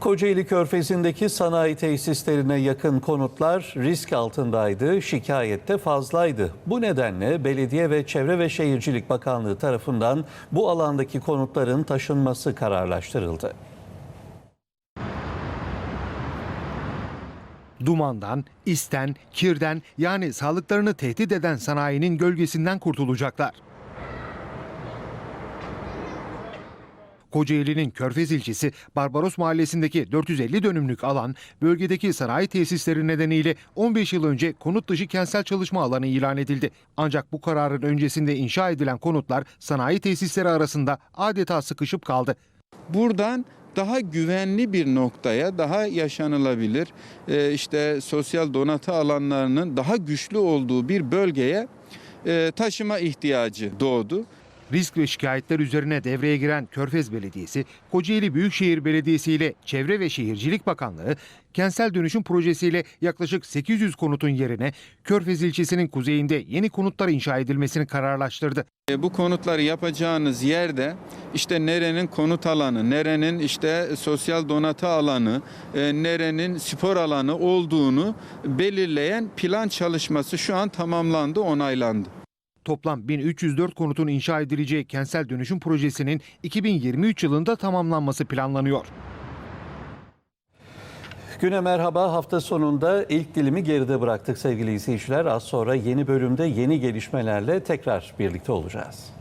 Kocaeli Körfezi'ndeki sanayi tesislerine yakın konutlar risk altındaydı, şikayette fazlaydı. Bu nedenle Belediye ve Çevre ve Şehircilik Bakanlığı tarafından bu alandaki konutların taşınması kararlaştırıldı. Dumandan, isten, kirden yani sağlıklarını tehdit eden sanayinin gölgesinden kurtulacaklar. Kocaeli'nin Körfez ilçesi Barbaros mahallesindeki 450 dönümlük alan bölgedeki sanayi tesisleri nedeniyle 15 yıl önce konut dışı kentsel çalışma alanı ilan edildi. Ancak bu kararın öncesinde inşa edilen konutlar sanayi tesisleri arasında adeta sıkışıp kaldı. buradan daha güvenli bir noktaya, daha yaşanılabilir, e, işte sosyal donatı alanlarının daha güçlü olduğu bir bölgeye e, taşıma ihtiyacı doğdu. Risk ve şikayetler üzerine devreye giren Körfez Belediyesi, Kocaeli Büyükşehir Belediyesi ile Çevre ve Şehircilik Bakanlığı, kentsel dönüşüm projesiyle yaklaşık 800 konutun yerine Körfez ilçesinin kuzeyinde yeni konutlar inşa edilmesini kararlaştırdı. E, bu konutları yapacağınız yerde işte nerenin konut alanı, nerenin işte sosyal donatı alanı, e, nerenin spor alanı olduğunu belirleyen plan çalışması şu an tamamlandı, onaylandı. Toplam 1304 konutun inşa edileceği kentsel dönüşüm projesinin 2023 yılında tamamlanması planlanıyor. Güne merhaba hafta sonunda ilk dilimi geride bıraktık sevgili izleyiciler. Az sonra yeni bölümde yeni gelişmelerle tekrar birlikte olacağız.